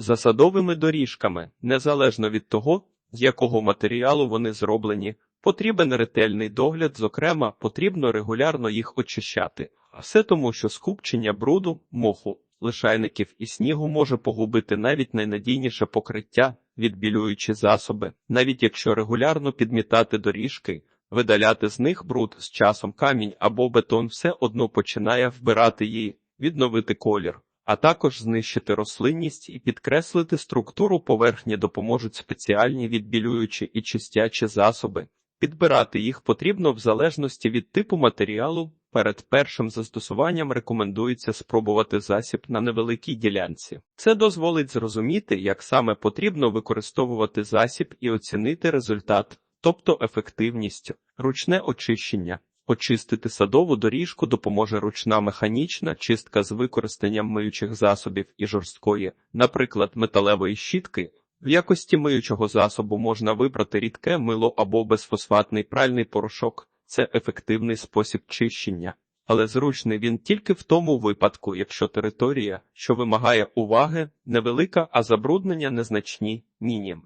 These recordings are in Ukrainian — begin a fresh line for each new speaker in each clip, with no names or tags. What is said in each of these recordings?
За садовими доріжками, незалежно від того, з якого матеріалу вони зроблені, потрібен ретельний догляд, зокрема, потрібно регулярно їх очищати. А все тому, що скупчення бруду, моху, лишайників і снігу може погубити навіть найнадійніше покриття, відбілюючи засоби, навіть якщо регулярно підмітати доріжки, видаляти з них бруд з часом камінь або бетон все одно починає вбирати її, відновити колір. А також знищити рослинність і підкреслити структуру поверхні допоможуть спеціальні відбілюючі і чистячі засоби. Підбирати їх потрібно в залежності від типу матеріалу. Перед першим застосуванням рекомендується спробувати засіб на невеликій ділянці. Це дозволить зрозуміти, як саме потрібно використовувати засіб і оцінити результат, тобто ефективність, ручне очищення. Очистити садову доріжку допоможе ручна механічна чистка з використанням миючих засобів і жорсткої, наприклад, металевої щітки. В якості миючого засобу можна вибрати рідке мило або безфосфатний пральний порошок. Це ефективний спосіб чищення, але зручний він тільки в тому випадку, якщо територія, що вимагає уваги, невелика, а забруднення незначні. Ні-ні.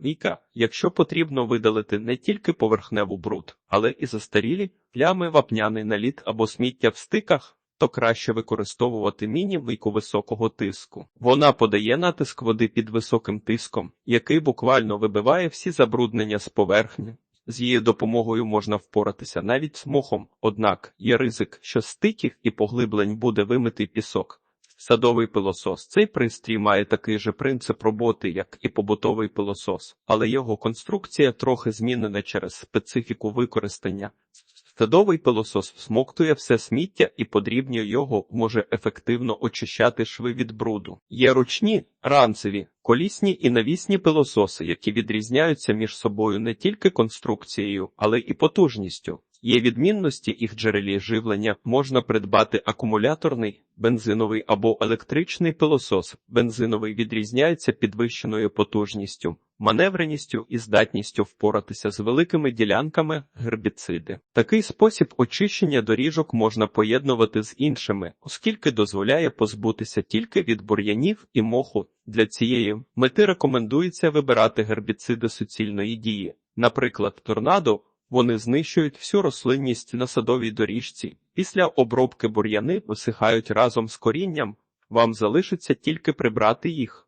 Якщо потрібно видалити не тільки поверхневу бруд, але і застарілі плями, вапняний наліт або сміття в стиках, то краще використовувати міні-вийку високого тиску. Вона подає натиск води під високим тиском, який буквально вибиває всі забруднення з поверхні. З її допомогою можна впоратися навіть з мохом, однак є ризик, що з стиків і поглиблень буде вимитий пісок. Садовий пилосос. Цей пристрій має такий же принцип роботи, як і побутовий пилосос, але його конструкція трохи змінена через специфіку використання. Садовий пилосос всмоктує все сміття і подрібнює його, може ефективно очищати шви від бруду. Є ручні, ранцеві, колісні і навісні пилососи, які відрізняються між собою не тільки конструкцією, але і потужністю. Є відмінності їх джерелі живлення, можна придбати акумуляторний, бензиновий або електричний пилосос. Бензиновий відрізняється підвищеною потужністю, маневреністю і здатністю впоратися з великими ділянками гербіциди. Такий спосіб очищення доріжок можна поєднувати з іншими, оскільки дозволяє позбутися тільки від бур'янів і моху. Для цієї мети рекомендується вибирати гербіциди суцільної дії, наприклад, торнадо. Вони знищують всю рослинність на садовій доріжці. Після обробки бур'яни висихають разом з корінням. Вам залишиться тільки прибрати їх.